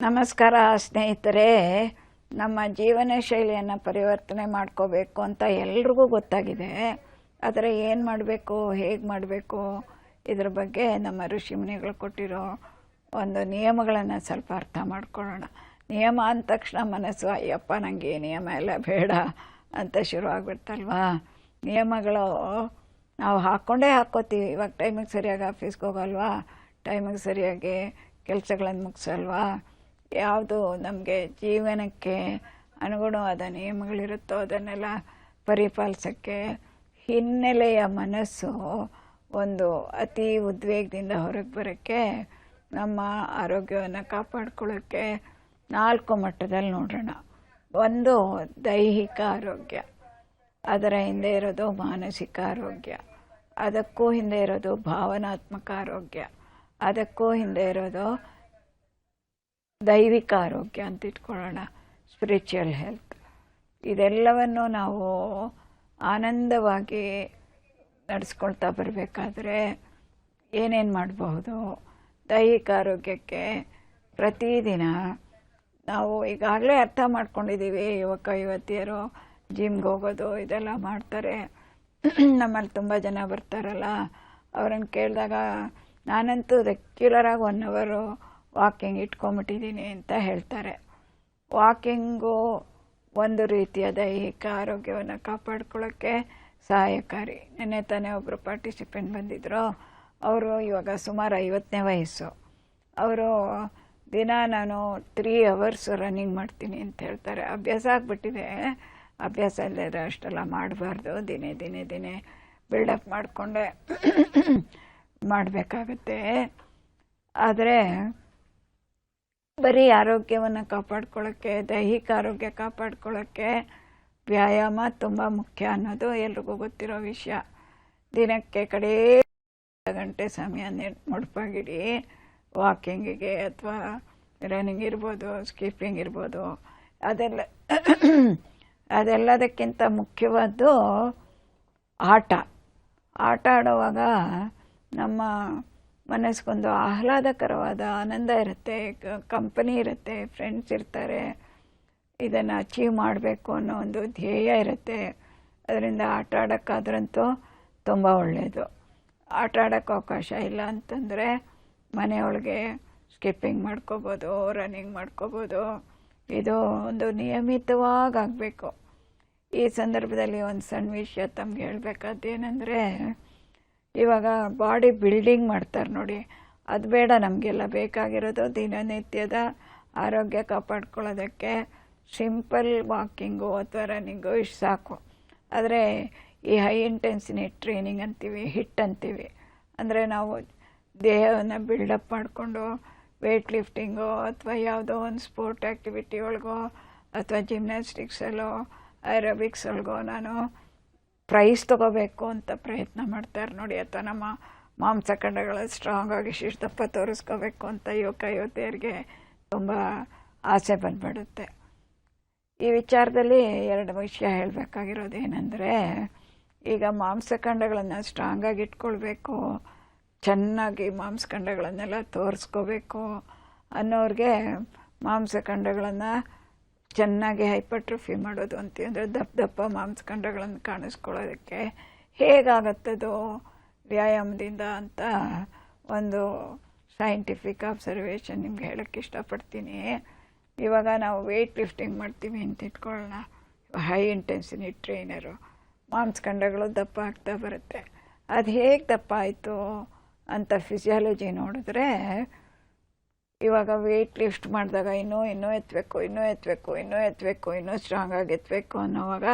ನಮಸ್ಕಾರ ಸ್ನೇಹಿತರೆ. ನಮ್ಮ ಜೀವನ ಶೈಲಿಯನ್ನು ಪರಿವರ್ತನೆ ಮಾಡ್ಕೋಬೇಕು ಅಂತ ಎಲ್ರಿಗೂ ಗೊತ್ತಾಗಿದೆ. ಆದರೆ ಏನು ಮಾಡಬೇಕು? ಹೇಗೆ ಮಾಡಬೇಕು? ಇದ್ರ ಬಗ್ಗೆ ನಮ್ಮ ಋಷಿಮುನಿಗಳು ಕೊಟ್ಟಿರೋ ಒಂದು ನಿಯಮಗಳನ್ನು ಸ್ವಲ್ಪ ಅರ್ಥ ಮಾಡ್ಕೊಳ್ಳೋಣ. ನಿಯಮ ಅಂದ ತಕ್ಷಣ ಮನಸ್ಸು, ಅಯ್ಯಪ್ಪ ನನಗೆ ನಿಯಮ ಎಲ್ಲ ಬೇಡ ಅಂತ ಶುರು ಆಗ್ಬಿಡ್ತಲ್ವಾ? ನಿಯಮಗಳು ನಾವು ಹಾಕ್ಕೊಂಡೇ ಹಾಕ್ಕೋತೀವಿ. ಇವಾಗ ಟೈಮಿಗೆ ಸರಿಯಾಗಿ ಆಫೀಸ್ಗೆ ಹೋಗಲ್ವಾ? ಟೈಮಿಗೆ ಸರಿಯಾಗಿ ಕೆಲಸಗಳನ್ನು ಮುಗಿಸಲ್ವಾ? ಯಾವುದು ನಮಗೆ ಜೀವನಕ್ಕೆ ಅನುಗುಣವಾದ ನಿಯಮಗಳಿರುತ್ತೋ ಅದನ್ನೆಲ್ಲ ಪರಿಪಾಲಿಸೋಕ್ಕೆ ಹಿನ್ನೆಲೆಯ ಮನಸ್ಸು ಒಂದು ಅತಿ ಉದ್ವೇಗದಿಂದ ಹೊರಗೆ ಬರೋಕ್ಕೆ, ನಮ್ಮ ಆರೋಗ್ಯವನ್ನು ಕಾಪಾಡ್ಕೊಳ್ಳೋಕ್ಕೆ ನಾಲ್ಕು ಮಟ್ಟದಲ್ಲಿ ನೋಡೋಣ. ಒಂದು, ದೈಹಿಕ ಆರೋಗ್ಯ. ಅದರ ಹಿಂದೆ ಇರೋದು ಮಾನಸಿಕ ಆರೋಗ್ಯ. ಅದಕ್ಕೂ ಹಿಂದೆ ಇರೋದು ಭಾವನಾತ್ಮಕ ಆರೋಗ್ಯ. ಅದಕ್ಕೂ ಹಿಂದೆ ಇರೋದು ದೈವಿಕ ಆರೋಗ್ಯ ಅಂತ ಇಟ್ಕೊಳ್ಳೋಣ. ಸ್ಪಿರಿಚುವಲ್ ಹೆಲ್ತ್ ಇದೆಲ್ಲವನ್ನು ನಾವು ಆನಂದವಾಗಿ ನಡೆಸ್ಕೊಳ್ತಾ ಬರಬೇಕಾದ್ರೆ ಏನೇನು ಮಾಡಬಹುದು? ದೈಹಿಕ ಆರೋಗ್ಯಕ್ಕೆ ಪ್ರತಿದಿನ ನಾವು ಈಗಾಗಲೇ ಅರ್ಥ ಮಾಡ್ಕೊಂಡಿದ್ದೀವಿ ಯುವಕ, ಯುವತಿಯರು ಜಿಮ್ಗೆ ಹೋಗೋದು, ಇದೆಲ್ಲ ಮಾಡ್ತಾರೆ. ನಮ್ಮಲ್ಲಿ ತುಂಬ ಜನ ಬರ್ತಾರಲ್ಲ, ಅವ್ರನ್ನ ಕೇಳಿದಾಗ ನಾನಂತೂ ರೆಗ್ಯುಲರಾಗಿ ಒನ್ ಅವರು ವಾಕಿಂಗ್ ಇಟ್ಕೊಂಬಿಟ್ಟಿದ್ದೀನಿ ಅಂತ ಹೇಳ್ತಾರೆ. ವಾಕಿಂಗು ಒಂದು ರೀತಿಯ ದೈಹಿಕ ಆರೋಗ್ಯವನ್ನು ಕಾಪಾಡ್ಕೊಳ್ಳೋಕ್ಕೆ ಸಹಾಯಕಾರಿ. ನಿನ್ನೆ ತಾನೇ ಒಬ್ಬರು ಪಾರ್ಟಿಸಿಪೆಂಟ್ ಬಂದಿದ್ದರು ಅವರು ಇವಾಗ ಸುಮಾರು ಐವತ್ತನೇ ವಯಸ್ಸು. ಅವರು ದಿನ ನಾನು ತ್ರೀ ಅವರ್ಸ್ ರನ್ನಿಂಗ್ ಮಾಡ್ತೀನಿ ಅಂತ ಹೇಳ್ತಾರೆ. ಅಭ್ಯಾಸ ಆಗಿಬಿಟ್ಟಿದೆ. ಅಭ್ಯಾಸ ಇಲ್ಲದೆ ಅಷ್ಟೆಲ್ಲ ಮಾಡಬಾರ್ದು. ದಿನೇ ದಿನೇ ದಿನೇ ಬಿಲ್ಡಪ್ ಮಾಡಿಕೊಂಡೆ ಮಾಡಬೇಕಾಗತ್ತೆ. ಆದರೆ ಬರೀ ಆರೋಗ್ಯವನ್ನು ಕಾಪಾಡ್ಕೊಳ್ಳೋಕ್ಕೆ ದೈಹಿಕ ಆರೋಗ್ಯ ಕಾಪಾಡ್ಕೊಳ್ಳೋಕ್ಕೆ ವ್ಯಾಯಾಮ ತುಂಬ ಮುಖ್ಯ ಅನ್ನೋದು ಎಲ್ರಿಗೂ ಗೊತ್ತಿರೋ ವಿಷಯ. ದಿನಕ್ಕೆ ಕಡೇ ಗಂಟೆ ಸಮಯ ಮುಡುಪಾಗಿಡಿ. ವಾಕಿಂಗಿಗೆ ಅಥವಾ ರನ್ನಿಂಗ್ ಇರ್ಬೋದು, ಸ್ಕಿಪ್ಪಿಂಗ್ ಇರ್ಬೋದು. ಅದೆಲ್ಲ ಅದೆಲ್ಲದಕ್ಕಿಂತ ಮುಖ್ಯವಾದ್ದು ಆಟ. ಆಟ ಆಡುವಾಗ ನಮ್ಮ ಮನಸ್ಸಿಗೊಂದು ಆಹ್ಲಾದಕರವಾದ ಆನಂದ ಇರುತ್ತೆ. ಕಂಪನಿ ಇರುತ್ತೆ ಫ್ರೆಂಡ್ಸ್ ಇರ್ತಾರೆ. ಇದನ್ನು ಅಚೀವ್ ಮಾಡಬೇಕು ಅನ್ನೋ ಒಂದು ಧ್ಯೇಯ ಇರುತ್ತೆ. ಅದರಿಂದ ಆಟ ಆಡೋಕ್ಕಾದ್ರಂತೂ ತುಂಬ ಒಳ್ಳೆಯದು ಆಟ ಆಡೋಕ್ಕೆ ಅವಕಾಶ ಇಲ್ಲ ಅಂತಂದರೆ ಮನೆಯೊಳಗೆ ಸ್ಕಿಪ್ಪಿಂಗ್ ಮಾಡ್ಕೋಬೋದು ರನ್ನಿಂಗ್ ಮಾಡ್ಕೋಬೋದು. ಇದು ಒಂದು ನಿಯಮಿತವಾಗಿ ಆಗಬೇಕು. ಈ ಸಂದರ್ಭದಲ್ಲಿ ಒಂದು ಸಣ್ಣ ವಿಷಯ ತಮ್ಗೆ ಹೇಳಬೇಕಾದ್ದು ಏನಂದರೆ, ಇವಾಗ ಬಾಡಿ ಬಿಲ್ಡಿಂಗ್ ಮಾಡ್ತಾರೆ ನೋಡಿ. ಅದು ಬೇಡ ನಮಗೆಲ್ಲ ಬೇಕಾಗಿರೋದು ದಿನನಿತ್ಯದ ಆರೋಗ್ಯ ಕಾಪಾಡ್ಕೊಳ್ಳೋದಕ್ಕೆ. ಸಿಂಪಲ್ ವಾಕಿಂಗು ಅಥವಾ ರನ್ನಿಂಗು ಇಷ್ಟು ಸಾಕು. ಆದರೆ ಈ ಹೈ ಇಂಟೆನ್ಸಿಟಿ ಟ್ರೈನಿಂಗ್ ಅಂತೀವಿ ಹಿಟ್ ಅಂತೀವಿ. ಅಂದರೆ ನಾವು ದೇಹವನ್ನು ಬಿಲ್ಡಪ್ ಮಾಡಿಕೊಂಡು ವೆಯ್ಟ್ ಲಿಫ್ಟಿಂಗು ಅಥವಾ ಯಾವುದೋ ಒಂದು ಸ್ಪೋರ್ಟ್ ಆ್ಯಕ್ಟಿವಿಟಿ ಒಳಗೋ ಅಥವಾ ಜಿಮ್ನಾಸ್ಟಿಕ್ಸಲ್ಲೋ ಐರೋಬಿಕ್ಸ್ ಒಳಗೋ ನಾನು ಪ್ರೈಸ್ ತೊಗೋಬೇಕು ಅಂತ ಪ್ರಯತ್ನ ಮಾಡ್ತಾರೆ ನೋಡಿ. ಅಥವಾ ನಮ್ಮ ಮಾಂಸಖಂಡಗಳು ಸ್ಟ್ರಾಂಗ್ ಆಗಿ ಶಿಸ್ತಪ್ಪ ತೋರಿಸ್ಕೋಬೇಕು ಅಂತ ಯುವಕ, ಯುವತಿಯರಿಗೆ ತುಂಬ ಆಸೆ ಬಂದ್ಬಿಡುತ್ತೆ. ಈ ವಿಚಾರದಲ್ಲಿ ಎರಡು ವಿಷಯ ಹೇಳಬೇಕಾಗಿರೋದು ಏನಂದರೆ, ಈಗ ಮಾಂಸಖಂಡಗಳನ್ನು ಸ್ಟ್ರಾಂಗಾಗಿ ಇಟ್ಕೊಳ್ಬೇಕು, ಚೆನ್ನಾಗಿ ಮಾಂಸಖಂಡಗಳನ್ನೆಲ್ಲ ತೋರಿಸ್ಕೋಬೇಕು ಅನ್ನೋರಿಗೆ ಮಾಂಸಖಂಡಗಳನ್ನು ಚೆನ್ನಾಗಿ ಹೈಪರ್ಟ್ರಫಿ ಮಾಡೋದು ಅಂತಂದರೆ ದಪ್ಪ ದಪ್ಪ ಮಾಂಸಖಂಡಗಳನ್ನು ಕಾಣಿಸ್ಕೊಳ್ಳೋದಕ್ಕೆ ಹೇಗಾಗತ್ತದು ವ್ಯಾಯಾಮದಿಂದ ಅಂತ ಒಂದು ಸೈಂಟಿಫಿಕ್ ಅಬ್ಸರ್ವೇಷನ್ ನಿಮ್ಗೆ ಹೇಳೋಕ್ಕೆ ಇಷ್ಟಪಡ್ತೀನಿ. ಇವಾಗ ನಾವು ವೆಯ್ಟ್ ಲಿಫ್ಟಿಂಗ್ ಮಾಡ್ತೀವಿ ಅಂತ ಇಟ್ಕೊಳ್ಳೋಣ. ಹೈ ಇಂಟೆನ್ಸಿಟಿ ಟ್ರೈನರು ಮಾಂಸಖಂಡಗಳು ದಪ್ಪ ಆಗ್ತಾ ಬರುತ್ತೆ. ಅದು ಹೇಗೆ ದಪ್ಪ ಆಯಿತು ಅಂತ ಫಿಸಿಯಾಲಜಿ ನೋಡಿದ್ರೆ, ಇವಾಗ ವೆಯ್ಟ್ ಲಿಫ್ಟ್ ಮಾಡಿದಾಗ ಇನ್ನೂ ಇನ್ನೂ ಎತ್ತಬೇಕು ಇನ್ನೂ ಎತ್ತಬೇಕು ಇನ್ನೂ ಎತ್ತಬೇಕು ಇನ್ನೂ ಸ್ಟ್ರಾಂಗಾಗಿ ಎತ್ತಬೇಕು ಅನ್ನೋವಾಗ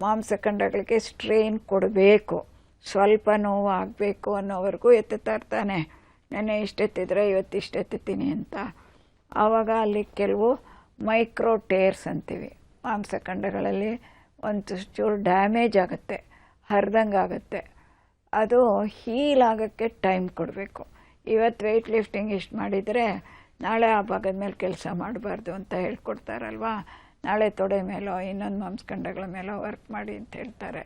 ಮಾಂಸಖಂಡಗಳಿಗೆ ಸ್ಟ್ರೈನ್ ಕೊಡಬೇಕು. ಸ್ವಲ್ಪ ನೋವು ಆಗಬೇಕು ಅನ್ನೋವರೆಗೂ ಎತ್ತುತ್ತಾ ಇರ್ತಾನೆ. ನೆನ್ನೆ ಇಷ್ಟೆತ್ತಿದ್ರೆ ಇವತ್ತು ಇಷ್ಟು ಎತ್ತುತ್ತೀನಿ ಅಂತ. ಆವಾಗ ಅಲ್ಲಿ ಕೆಲವು ಮೈಕ್ರೋ ಟೇರ್ಸ್ ಅಂತೀವಿ. ಮಾಂಸಖಂಡಗಳಲ್ಲಿ ಒಂದು ಚೂರು ಡ್ಯಾಮೇಜ್ ಆಗುತ್ತೆ, ಹರಿದಂಗೆ ಆಗುತ್ತೆ. ಅದು ಹೀಲ್ ಆಗೋಕ್ಕೆ ಟೈಮ್ ಕೊಡಬೇಕು. ಇವತ್ತು ವೆಯ್ಟ್ ಲಿಫ್ಟಿಂಗ್ ಇಷ್ಟು ಮಾಡಿದರೆ ನಾಳೆ ಆ ಭಾಗದ ಮೇಲೆ ಕೆಲಸ ಮಾಡಬಾರ್ದು ಅಂತ ಹೇಳ್ಕೊಡ್ತಾರಲ್ವಾ? ನಾಳೆ ತೊಡೆ ಮೇಲೋ, ಇನ್ನೊಂದು ಮಾಂಸಖಂಡಗಳ ಮೇಲೋ ವರ್ಕ್ ಮಾಡಿ ಅಂತ ಹೇಳ್ತಾರೆ.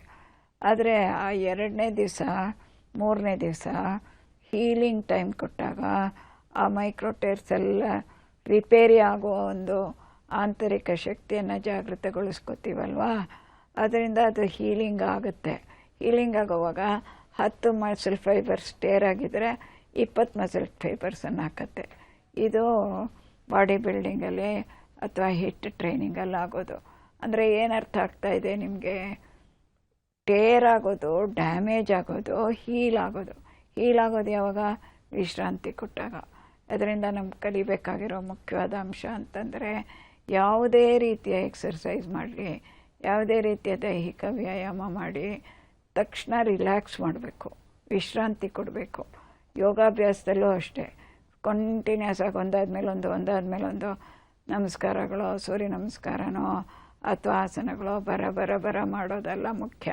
ಆದರೆ ಆ ಎರಡನೇ ದಿವಸ, ಮೂರನೇ ದಿವಸ ಹೀಲಿಂಗ್ ಟೈಮ್ ಕೊಟ್ಟಾಗ ಆ ಮೈಕ್ರೋಟೇರ್ಸ್ ಎಲ್ಲ ರಿಪೇರಿ ಆಗೋ ಒಂದು ಆಂತರಿಕ ಶಕ್ತಿಯನ್ನು ಜಾಗೃತಗೊಳಿಸ್ಕೋತೀವಲ್ವಾ? ಅದರಿಂದ ಅದು ಹೀಲಿಂಗ್ ಆಗುತ್ತೆ. ಹೀಲಿಂಗ್ ಆಗುವಾಗ ಹತ್ತು ಮಸಲ್ ಫೈಬರ್ಸ್ ಟೇರ್ ಆಗಿದ್ದರೆ ಇಪ್ಪತ್ತು ಮಸಲ್ ಫೈಬರ್ಸನ್ನು ಹಾಕತ್ತೆ. ಇದು ಬಾಡಿ ಬಿಲ್ಡಿಂಗಲ್ಲಿ ಅಥವಾ ಹಿಟ್ ಟ್ರೈನಿಂಗಲ್ಲಿ ಆಗೋದು. ಅಂದರೆ ಏನರ್ಥ ಆಗ್ತಾ ಇದೆ ನಿಮಗೆ? ಟೇರ್ ಆಗೋದು, ಡ್ಯಾಮೇಜ್ ಆಗೋದು, ಹೀಲ್ ಆಗೋದು. ಹೀಲ್ ಆಗೋದು ಯಾವಾಗ? ವಿಶ್ರಾಂತಿ ಕೊಟ್ಟಾಗ. ಅದರಿಂದ ನಮ್ಗೆ ಕಲಿಬೇಕಾಗಿರೋ ಮುಖ್ಯವಾದ ಅಂಶ ಅಂತಂದರೆ ಯಾವುದೇ ರೀತಿಯ ಎಕ್ಸರ್ಸೈಸ್ ಮಾಡಲಿ, ಯಾವುದೇ ರೀತಿಯ ದೈಹಿಕ ವ್ಯಾಯಾಮ ಮಾಡಿ, ತಕ್ಷಣ ರಿಲ್ಯಾಕ್ಸ್ ಮಾಡಬೇಕು, ವಿಶ್ರಾಂತಿ ಕೊಡಬೇಕು. ಯೋಗಾಭ್ಯಾಸದಲ್ಲೂ ಅಷ್ಟೇ ಕಂಟಿನ್ಯೂಸ್ ಆಗಿ ಒಂದಾದ್ಮೇಲೆ ಒಂದು ಒಂದಾದ್ಮೇಲೆ ಒಂದು ನಮಸ್ಕಾರಗಳು, ಸೂರ್ಯ ನಮಸ್ಕಾರನೋ, ಅಥವಾ ಆಸನಗಳು ಬರ ಬರ ಬರ ಮಾಡೋದೆಲ್ಲ ಮುಖ್ಯ.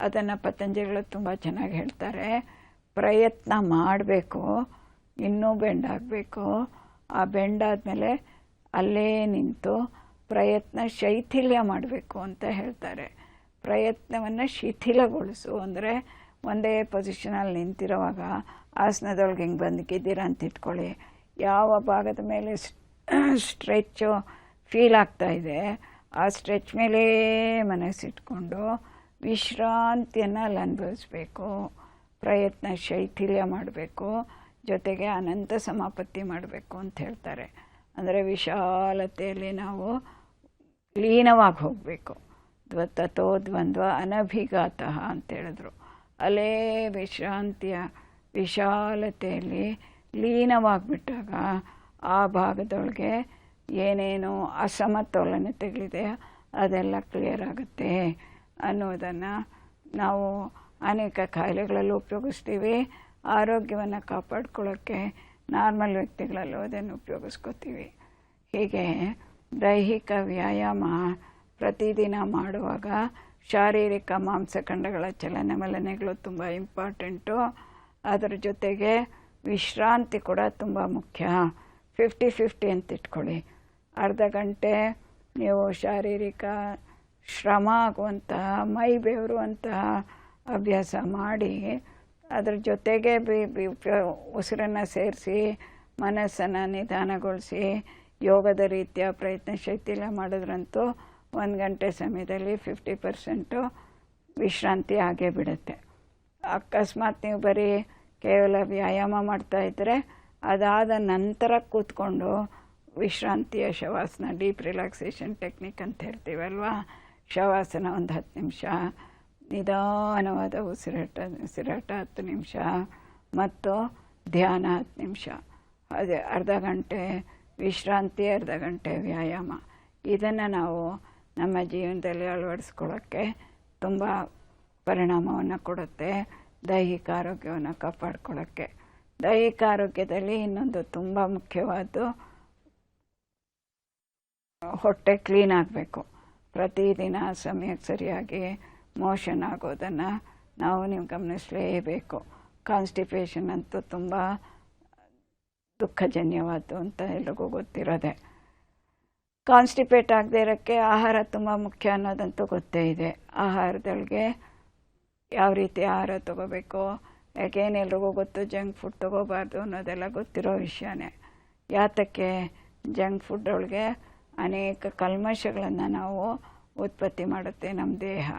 ಅದನ್ನು ಪತಂಜಲಿಗಳು ತುಂಬ ಚೆನ್ನಾಗಿ ಹೇಳ್ತಾರೆ. ಪ್ರಯತ್ನ ಮಾಡಬೇಕು. ಇನ್ನೂ ಬೆಂಡಾಗಬೇಕು ಆ ಬೆಂಡ್ ಆದಮೇಲೆ ಅಲ್ಲೇ ನಿಂತು ಪ್ರಯತ್ನ ಶೈಥಿಲ್ಯ ಮಾಡಬೇಕು ಅಂತ ಹೇಳ್ತಾರೆ. ಪ್ರಯತ್ನವನ್ನು ಶಿಥಿಲಗೊಳಿಸು. ಅಂದರೆ ಒಂದೇ ಪೊಸಿಷನಲ್ಲಿ ನಿಂತಿರುವಾಗ ಆಸನದೊಳಗೆ ಹಿಂಗೆ ಬಂದಿದ್ದೀರಾ ಅಂತ ಇಟ್ಕೊಳ್ಳಿ. ಯಾವ ಭಾಗದ ಮೇಲೆ ಸ್ಟ್ರೆಚ್ಚು ಫೀಲ್ ಆಗ್ತಾ ಇದೆ, ಆ ಸ್ಟ್ರೆಚ್ ಮೇಲೆ ಮನಸ್ಸಿಟ್ಕೊಂಡು ವಿಶ್ರಾಂತಿಯನ್ನು ಅಲ್ಲಿ ಅನುಭವಿಸ್ಬೇಕು. ಪ್ರಯತ್ನ ಶೈಥಿಲ್ಯ ಮಾಡಬೇಕು. ಜೊತೆಗೆ ಅನಂತ ಸಮಾಪತ್ತಿ ಮಾಡಬೇಕು ಅಂತ ಹೇಳ್ತಾರೆ. ಅಂದರೆ ವಿಶಾಲತೆಯಲ್ಲಿ ನಾವು ಲೀನವಾಗಿ ಹೋಗಬೇಕು. ದ್ವತತೋ ದ್ವಂದ್ವ ಅನಭಿಘಾತ ಅಂತ ಹೇಳಿದ್ರು. ಅಲ್ಲೇ ವಿಶ್ರಾಂತಿಯ ವಿಶಾಲತೆಯಲ್ಲಿ ಲೀನವಾಗಿಬಿಟ್ಟಾಗ ಆ ಭಾಗದೊಳಗೆ ಏನೇನು ಅಸಮತೋಲನತೆಗಳಿದೆ ಅದೆಲ್ಲ ಕ್ಲಿಯರ್ ಆಗುತ್ತೆ ಅನ್ನೋದನ್ನು ನಾವು ಅನೇಕ ಕಾಯಿಲೆಗಳಲ್ಲೂ ಉಪಯೋಗಿಸ್ತೀವಿ. ಆರೋಗ್ಯವನ್ನು ಕಾಪಾಡ್ಕೊಳ್ಳೋಕ್ಕೆ ನಾರ್ಮಲ್ ವ್ಯಕ್ತಿಗಳಲ್ಲೂ ಅದನ್ನು ಉಪಯೋಗಿಸ್ಕೋತೀವಿ. ಹೀಗೆ ದೈಹಿಕ ವ್ಯಾಯಾಮ ಪ್ರತಿದಿನ ಮಾಡುವಾಗ ಶಾರೀರಿಕ ಮಾಂಸಖಂಡಗಳ ಚಲನವಲನೆಗಳು ತುಂಬ ಇಂಪಾರ್ಟೆಂಟು. ಅದರ ಜೊತೆಗೆ ವಿಶ್ರಾಂತಿ ಕೂಡ ತುಂಬ ಮುಖ್ಯ. ಫಿಫ್ಟಿ ಫಿಫ್ಟಿ ಅಂತ ಇಟ್ಕೊಳ್ಳಿ. ಅರ್ಧ ಗಂಟೆ ನೀವು ಶಾರೀರಿಕ ಶ್ರಮ ಆಗುವಂತಹ ಮೈ ಬೆವರುವಂತಹ ಅಭ್ಯಾಸ ಮಾಡಿ ಅದ್ರ ಜೊತೆಗೆ ಬಿ ಬಿ ಉಸಿರನ್ನು ಸೇರಿಸಿ, ಮನಸ್ಸನ್ನು ನಿಧಾನಗೊಳಿಸಿ, ಯೋಗದ ರೀತಿಯ ಪ್ರಯತ್ನ ಶೈತಿಲ್ಲ ಮಾಡಿದ್ರಂತೂ ಒಂದು ಗಂಟೆ ಸಮಯದಲ್ಲಿ ಫಿಫ್ಟಿ ಪರ್ಸೆಂಟು ವಿಶ್ರಾಂತಿ ಆಗೇ ಬಿಡುತ್ತೆ. ಅಕಸ್ಮಾತ್ ನೀವು ಬರೀ ಕೇವಲ ವ್ಯಾಯಾಮ ಮಾಡ್ತಾ ಇದ್ದರೆ ಅದಾದ ನಂತರ ಕೂತ್ಕೊಂಡು ವಿಶ್ರಾಂತಿಯ ಶವಾಸನ ಡೀಪ್ ರಿಲ್ಯಾಕ್ಸೇಷನ್ ಟೆಕ್ನಿಕ್ ಅಂತ ಹೇಳ್ತೀವಲ್ವಾ? ಶವಾಸನ ಒಂದು ಹತ್ತು ನಿಮಿಷ ನಿಧಾನವಾದ ಉಸಿರಾಟ ಉಸಿರಾಟ ಹತ್ತು ನಿಮಿಷ, ಮತ್ತು ಧ್ಯಾನ ಹತ್ತು ನಿಮಿಷ. ಅದೇ ಅರ್ಧ ಗಂಟೆ ವಿಶ್ರಾಂತಿ, ಅರ್ಧ ಗಂಟೆ ವ್ಯಾಯಾಮ. ಇದನ್ನು ನಾವು ನಮ್ಮ ಜೀವನದಲ್ಲಿ ಅಳವಡಿಸ್ಕೊಳ್ಳೋಕ್ಕೆ ತುಂಬ ಪರಿಣಾಮವನ್ನು ಕೊಡುತ್ತೆ. ದೈಹಿಕ ಆರೋಗ್ಯವನ್ನು ಕಾಪಾಡ್ಕೊಳ್ಳೋಕ್ಕೆ. ದೈಹಿಕ ಆರೋಗ್ಯದಲ್ಲಿ ಇನ್ನೊಂದು ತುಂಬ ಮುಖ್ಯವಾದ್ದು ಹೊಟ್ಟೆ ಕ್ಲೀನ್ ಆಗಬೇಕು. ಪ್ರತಿದಿನ ಸಮಯಕ್ಕೆ ಸರಿಯಾಗಿ ಮೋಷನ್ ಆಗೋದನ್ನು ನಾವು ನೀವು ಗಮನಿಸಲೇಬೇಕು. ಕಾನ್ಸ್ಟಿಪೇಷನ್ ಅಂತೂ ತುಂಬ ದುಃಖಜನ್ಯವಾದ್ದು ಅಂತ ಎಲ್ರಿಗೂ ಗೊತ್ತಿರೋದೆ. ಕಾನ್ಸ್ಟಿಪೇಟ್ ಆಗದೆ ಇರೋಕ್ಕೆ ಆಹಾರ ತುಂಬ ಮುಖ್ಯ ಅನ್ನೋದಂತೂ ಗೊತ್ತೇ ಇದೆ. ಆಹಾರದೊಳಗೆ ಯಾವ ರೀತಿ ಆಹಾರ ತಗೋಬೇಕು ಯಾಕೇನು ಎಲ್ರಿಗೂ ಗೊತ್ತು, ಜಂಕ್ ಫುಡ್ ತೊಗೋಬಾರ್ದು ಅನ್ನೋದೆಲ್ಲ ಗೊತ್ತಿರೋ ವಿಷಯನೇ. ಯಾತಕ್ಕೆ ಜಂಕ್ ಫುಡ್ ಒಳಗೆ ಅನೇಕ ಕಲ್ಮಶಗಳನ್ನು ನಾವು ಉತ್ಪತ್ತಿ ಮಾಡುತ್ತೆ ನಮ್ಮ ದೇಹ.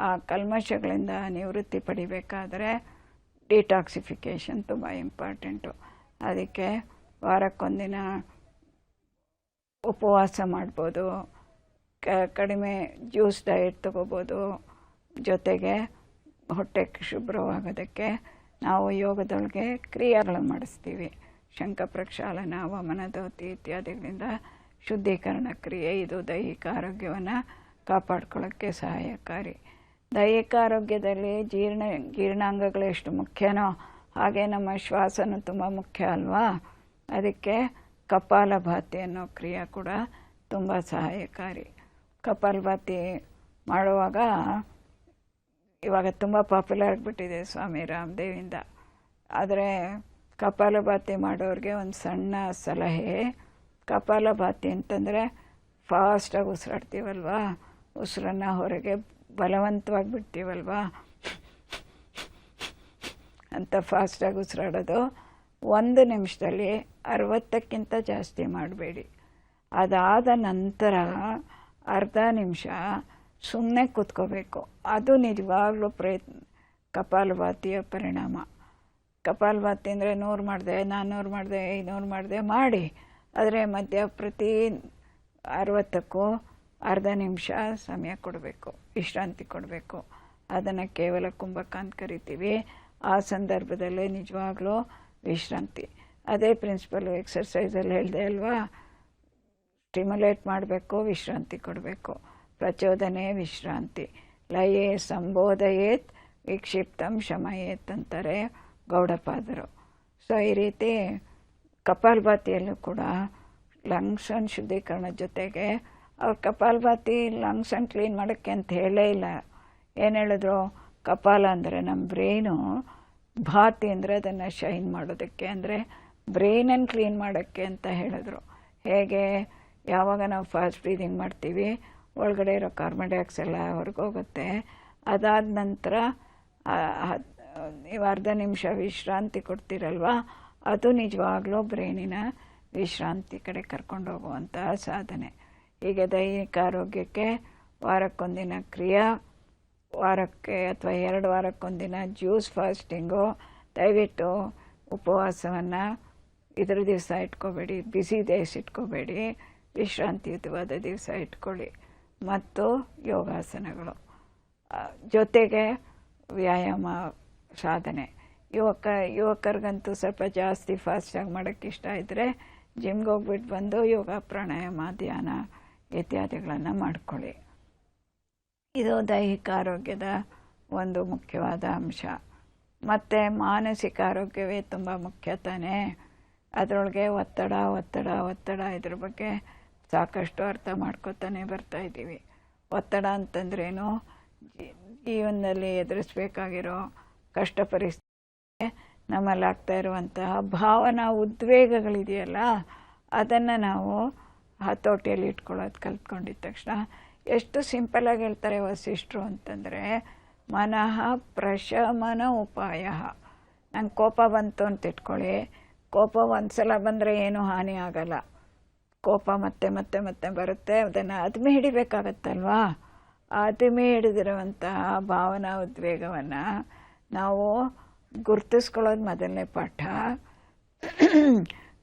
ಆ ಕಲ್ಮಶಗಳಿಂದ ನಿವೃತ್ತಿ ಪಡಿಬೇಕಾದರೆ ಡಿಟಾಕ್ಸಿಫಿಕೇಷನ್ ತುಂಬ ಇಂಪಾರ್ಟೆಂಟು. ಅದಕ್ಕೆ ವಾರಕ್ಕೊಂದಿನ ಉಪವಾಸ ಮಾಡ್ಬೋದು, ಕ, ಕಡಿಮೆ ಜ್ಯೂಸ್ ಡಯಟ್ ತಗೋಬೋದು. ಜೊತೆಗೆ ಹೊಟ್ಟೆ ಶುಭ್ರವಾಗೋದಕ್ಕೆ ನಾವು ಯೋಗದೊಳಗೆ ಕ್ರಿಯೆಗಳನ್ನು ಮಾಡಿಸ್ತೀವಿ. ಶಂಖ ಪ್ರಕ್ಷಾಲನ ವಮನದೋತಿ ಇತ್ಯಾದಿಗಳಿಂದ ಶುದ್ಧೀಕರಣ ಕ್ರಿಯೆ. ಇದು ದೈಹಿಕ ಆರೋಗ್ಯವನ್ನು ಕಾಪಾಡ್ಕೊಳ್ಳೋಕ್ಕೆ ಸಹಾಯಕಾರಿ. ದೈಹಿಕ ಆರೋಗ್ಯದಲ್ಲಿ ಜೀರ್ಣ, ಜೀರ್ಣಾಂಗಗಳು ಎಷ್ಟು ಮುಖ್ಯನೋ ಹಾಗೆ ನಮ್ಮ ಶ್ವಾಸನೂ ತುಂಬ ಮುಖ್ಯ ಅಲ್ವಾ? ಅದಕ್ಕೆ ಕಪಾಲಭಾತಿ ಅನ್ನೋ ಕ್ರಿಯೆ ಕೂಡ ತುಂಬ ಸಹಾಯಕಾರಿ. ಕಪಾಲಭಾತಿ ಮಾಡುವಾಗ ಇವಾಗ ತುಂಬ ಪಾಪ್ಯುಲರ್ ಆಗಿಬಿಟ್ಟಿದೆ ಸ್ವಾಮಿ ರಾಮದೇವಿಂದ. ಆದರೆ ಕಪಾಲಭಾತಿ ಮಾಡೋರಿಗೆ ಒಂದು ಸಣ್ಣ ಸಲಹೆ ಕಪಾಲಭಾತಿ ಅಂತಂದರೆ ಫಾಸ್ಟಾಗಿ ಉಸಿರಾಡ್ತೀವಲ್ವಾ? ಉಸಿರನ್ನು ಹೊರಗೆ ಬಲವಂತವಾಗಿ ಬಿಡ್ತೀವಲ್ವಾ ಅಂತ ಫಾಸ್ಟಾಗಿ ಉಸಿರಾಡೋದು. ಒಂದು ನಿಮಿಷದಲ್ಲಿ ಅರವತ್ತಕ್ಕಿಂತ ಜಾಸ್ತಿ ಮಾಡಬೇಡಿ. ಅದಾದ ನಂತರ ಅರ್ಧ ನಿಮಿಷ ಸುಮ್ಮನೆ ಕೂತ್ಕೋಬೇಕು. ಅದು ನಿಜವಾಗ್ಲೂ ಪ್ರಯತ್ನ, ಕಪಾಲಭಾತಿಯ ಪರಿಣಾಮ. ಕಪಾಲಭಾತಿ ಅಂದರೆ ನೂರು ಮಾಡಿದೆ ನಾನ್ನೂರು ಮಾಡಿದೆ, ಐನೂರು ಮಾಡಿದೆ ಮಾಡಿ. ಆದರೆ ಮಧ್ಯ ಪ್ರತಿ ಅರವತ್ತಕ್ಕೂ ಅರ್ಧ ನಿಮಿಷ ಸಮಯ ಕೊಡಬೇಕು. ವಿಶ್ರಾಂತಿ ಕೊಡಬೇಕು. ಅದನ್ನು ಕೇವಲ ಕುಂಭಕ ಅಂತ ಕರಿತೀವಿ. ಆ ಸಂದರ್ಭದಲ್ಲಿ ನಿಜವಾಗ್ಲೂ ವಿಶ್ರಾಂತಿ. ಅದೇ ಪ್ರಿನ್ಸಿಪಲ್ ಎಕ್ಸರ್ಸೈಸಲ್ಲಿ ಹೇಳಿದೆ ಅಲ್ವಾ? ಸ್ಟಿಮ್ಯುಲೇಟ್ ಮಾಡಬೇಕು, ವಿಶ್ರಾಂತಿ ಕೊಡಬೇಕು. ಪ್ರಚೋದನೆ ವಿಶ್ರಾಂತಿ. ಲಯೇ ಸಂಬೋಧಯೇತ್ ವಿಕ್ಷಿಪ್ತಂ ಶಮಯೇತ್ ಅಂತಾರೆ ಗೌಡಪಾದರು. ಸೊ ಈ ರೀತಿ ಕಪಾಲ್ಭಾತಿಯಲ್ಲೂ ಕೂಡ ಲಂಗ್ಸನ್ ಶುದ್ಧೀಕರಣದ ಜೊತೆಗೆ ಅವ್ರು ಕಪಾಲಭಾತಿ ಲಂಗ್ಸನ್ನು ಕ್ಲೀನ್ ಮಾಡೋಕ್ಕೆ ಅಂತ ಹೇಳೇ ಇಲ್ಲ. ಏನು ಹೇಳಿದ್ರು? ಕಪಾಲ ಅಂದರೆ ನಮ್ಮ ಬ್ರೈನು. ಭಾತಿ ಅಂದರೆ ಅದನ್ನು ಶೈನ್ ಮಾಡೋದಕ್ಕೆ ಅಂದರೆ ಬ್ರೈನನ್ನು ಕ್ಲೀನ್ ಮಾಡೋಕ್ಕೆ ಅಂತ ಹೇಳಿದ್ರು. ಹೇಗೆ? ಯಾವಾಗ ನಾವು ಫಾಸ್ಟ್ ಬ್ರೀದಿಂಗ್ ಮಾಡ್ತೀವಿ, ಒಳಗಡೆ ಇರೋ ಕಾರ್ಬನ್ ಡೈಆಕ್ಸೈಡ್ ಎಲ್ಲ ಹೊರಗೋಗುತ್ತೆ ಅದಾದ ನಂತರ ನೀವು ಅರ್ಧ ನಿಮಿಷ ವಿಶ್ರಾಂತಿ ಕೊಡ್ತೀರಲ್ವ? ಅದು ನಿಜವಾಗ್ಲೂ ಬ್ರೈನಿನ ವಿಶ್ರಾಂತಿ ಕಡೆ ಕರ್ಕೊಂಡು ಹೋಗುವಂತಹ ಸಾಧನೆ. ಹೀಗೆ ದೈಹಿಕ ಆರೋಗ್ಯಕ್ಕೆ ವಾರಕ್ಕೊಂದಿನ ಕ್ರಿಯಾ, ವಾರಕ್ಕೆ ಅಥವಾ ಎರಡು ವಾರಕ್ಕೊಂದಿನ ಜ್ಯೂಸ್, ಫಾಸ್ಟಿಂಗು, ದಯವಿಟ್ಟು ಉಪವಾಸವನ್ನು ಇದರ ದಿವಸ ಇಟ್ಕೋಬೇಡಿ, ಬಿಸಿ ದೇಶ ಇಟ್ಕೋಬೇಡಿ ವಿಶ್ರಾಂತಿಯುತವಾದ ದಿವಸ ಇಟ್ಕೊಳ್ಳಿ. ಮತ್ತು ಯೋಗಾಸನಗಳು. ಜೊತೆಗೆ ವ್ಯಾಯಾಮ ಸಾಧನೆ. ಯುವಕ, ಯುವಕರಿಗಂತೂ ಸ್ವಲ್ಪ ಜಾಸ್ತಿ ಫಾಸ್ಟಾಗಿ ಮಾಡೋಕ್ಕೆ ಇಷ್ಟ ಇದ್ದರೆ ಜಿಮ್ಗೆ ಹೋಗ್ಬಿಟ್ಟು ಬಂದು ಯೋಗ, ಪ್ರಾಣಾಯಾಮ, ಧ್ಯಾನ ಇತ್ಯಾದಿಗಳನ್ನು ಮಾಡಿಕೊಳ್ಳಿ. ಇದು ದೈಹಿಕ ಆರೋಗ್ಯದ ಒಂದು ಮುಖ್ಯವಾದ ಅಂಶ. ಮತ್ತು ಮಾನಸಿಕ ಆರೋಗ್ಯವೇ ತುಂಬ ಮುಖ್ಯ ತಾನೇ. ಅದರೊಳಗೆ ಒತ್ತಡ ಒತ್ತಡ ಒತ್ತಡ ಇದ್ರ ಬಗ್ಗೆ ಸಾಕಷ್ಟು ಅರ್ಥ ಮಾಡ್ಕೋತಾನೆ ಬರ್ತಾ ಇದ್ದೀವಿ. ಒತ್ತಡ ಅಂತಂದ್ರೇನು? ಜೀವನದಲ್ಲಿ ಎದುರಿಸ್ಬೇಕಾಗಿರೋ ಕಷ್ಟ ಪರಿಸ್ಥಿತಿ ನಮ್ಮಲ್ಲಿ ಆಗ್ತಾ ಇರುವಂತಹ ಭಾವನಾ ಉದ್ವೇಗಗಳಿದೆಯಲ್ಲ, ಅದನ್ನು ನಾವು ಹತೋಟಿಯಲ್ಲಿ ಇಟ್ಕೊಳ್ಳೋದು ಕಲ್ತ್ಕೊಂಡಿದ್ದ ತಕ್ಷಣ ಎಷ್ಟು ಸಿಂಪಲಾಗಿ ಹೇಳ್ತಾರೆ ವಸಿಷ್ಠರು ಅಂತಂದರೆ, ಮನಃ ಪ್ರಶಮನ ಉಪಾಯ. ನಂಗೆ ಕೋಪ ಬಂತು ಅಂತ ಇಟ್ಕೊಳ್ಳಿ. ಕೋಪ ಒಂದು ಸಲ ಬಂದರೆ ಏನೂ ಹಾನಿ ಆಗಲ್ಲ. ಕೋಪ ಮತ್ತೆ ಮತ್ತೆ ಮತ್ತೆ ಬರುತ್ತೆ. ಅದನ್ನು ಅದ್ಮೆ ಹಿಡಿಬೇಕಾಗತ್ತಲ್ವಾ? ಅದ್ಮೆ ಹಿಡಿದಿರುವಂತಹ ಭಾವನಾ ಉದ್ವೇಗವನ್ನು ನಾವು ಗುರ್ತಿಸ್ಕೊಳ್ಳೋದು ಮೊದಲನೇ ಪಾಠ.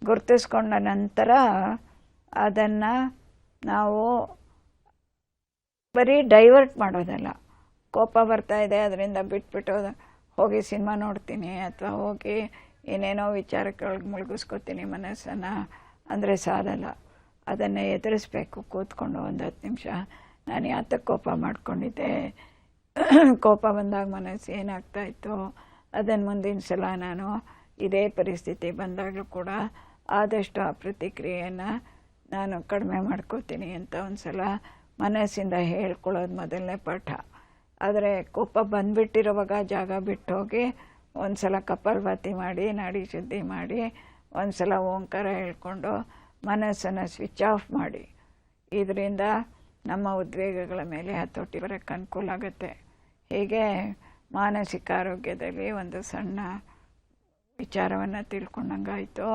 ಗುರ್ತಿಸ್ಕೊಂಡ ನಂತರ ಅದನ್ನು ನಾವು ಬರೀ ಡೈವರ್ಟ್ ಮಾಡೋದಲ್ಲ. ಕೋಪ ಬರ್ತಾ ಇದೆ, ಅದರಿಂದ ಬಿಟ್ಬಿಟ್ಟು ಹೋಗಿ ಸಿನಿಮಾ ನೋಡ್ತೀನಿ ಅಥವಾ ಹೋಗಿ ಏನೇನೋ ವಿಚಾರಗಳ್ ಮುಳುಗಿಸ್ಕೊತೀನಿ ಮನಸ್ಸನ್ನು, ಅಂದರೆ ಸಾಲಲ್ಲ. ಅದನ್ನು ಎದುರಿಸ್ಬೇಕು, ಕೂತ್ಕೊಂಡು ಒಂದು ಹತ್ತು ನಿಮಿಷ. ನಾನು ಯಾತಕ್ಕೆ ಕೋಪ ಮಾಡ್ಕೊಂಡಿದ್ದೆ? ಕೋಪ ಬಂದಾಗ ಮನಸ್ಸು ಏನಾಗ್ತಾ ಇತ್ತು? ಅದನ್ನು ಮುಂದಿನ ಸಲ ನಾನು ಇದೇ ಪರಿಸ್ಥಿತಿ ಬಂದಾಗಲೂ ಕೂಡ ಆದಷ್ಟು ಆ ಪ್ರತಿಕ್ರಿಯೆಯನ್ನು ನಾನು ಕಡಿಮೆ ಮಾಡ್ಕೋತೀನಿ ಅಂತ ಒಂದು ಸಲ ಮನಸ್ಸಿಂದ ಹೇಳ್ಕೊಳ್ಳೋದು ಮೊದಲನೇ ಪಾಠ. ಆದರೆ ಕೋಪ ಬಂದುಬಿಟ್ಟಿರೋವಾಗ ಜಾಗ ಬಿಟ್ಟು ಹೋಗಿ ಒಂದು ಸಲ ಮಾಡಿ, ನಾಡಿ ಶುದ್ಧಿ ಮಾಡಿ ಒಂದು ಸಲ ಓಂಕಾರ ಹೇಳ್ಕೊಂಡು ಮನಸ್ಸನ್ನು ಸ್ವಿಚ್ ಆಫ್ ಮಾಡಿ. ಇದರಿಂದ ನಮ್ಮ ಉದ್ವೇಗಗಳ ಮೇಲೆ ಹತೋಟಿ ಬರೋಕ್ಕೆ ಅನುಕೂಲ ಆಗುತ್ತೆ. ಹೀಗೆ ಮಾನಸಿಕ ಆರೋಗ್ಯದಲ್ಲಿ ಒಂದು ಸಣ್ಣ ವಿಚಾರವನ್ನು ತಿಳ್ಕೊಂಡಂಗಾಯಿತು.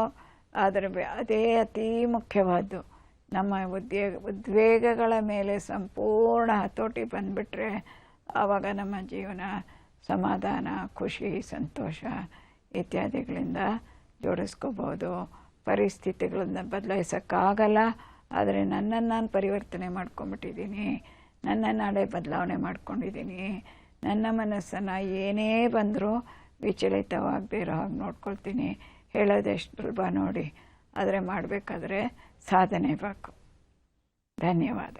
ಆದರೆ ಅದೇ ಅತೀ ಮುಖ್ಯವಾದ್ದು. ನಮ್ಮ ಉದ್ಯೋಗ ಉದ್ವೇಗಗಳ ಮೇಲೆ ಸಂಪೂರ್ಣ ಹತೋಟಿ ಬಂದುಬಿಟ್ರೆ ಆವಾಗ ನಮ್ಮ ಜೀವನ ಸಮಾಧಾನ, ಖುಷಿ, ಸಂತೋಷ ಇತ್ಯಾದಿಗಳಿಂದ ಜೋಡಿಸ್ಕೋಬೋದು ಪರಿಸ್ಥಿತಿಗಳನ್ನ ಬದಲಾಯಿಸೋಕ್ಕಾಗಲ್ಲ. ಆದರೆ ನನ್ನನ್ನು ನಾನು ಪರಿವರ್ತನೆ ಮಾಡ್ಕೊಂಬಿಟ್ಟಿದ್ದೀನಿ ನನ್ನ ನಾಳೆ ಬದಲಾವಣೆ ಮಾಡ್ಕೊಂಡಿದ್ದೀನಿ. ನನ್ನ ಮನಸ್ಸನ್ನು ಏನೇ ಬಂದರೂ ವಿಚಲಿತವಾಗದೇ ಇರೋ ಹಾಗೆ ನೋಡ್ಕೊಳ್ತೀನಿ. ಹೇಳೋದೆಷ್ಟು ಸುಲಭ ನೋಡಿ. ಆದರೆ ಮಾಡಬೇಕಾದ್ರೆ ಸಾಧನೆ ಬೇಕು. ಧನ್ಯವಾದ.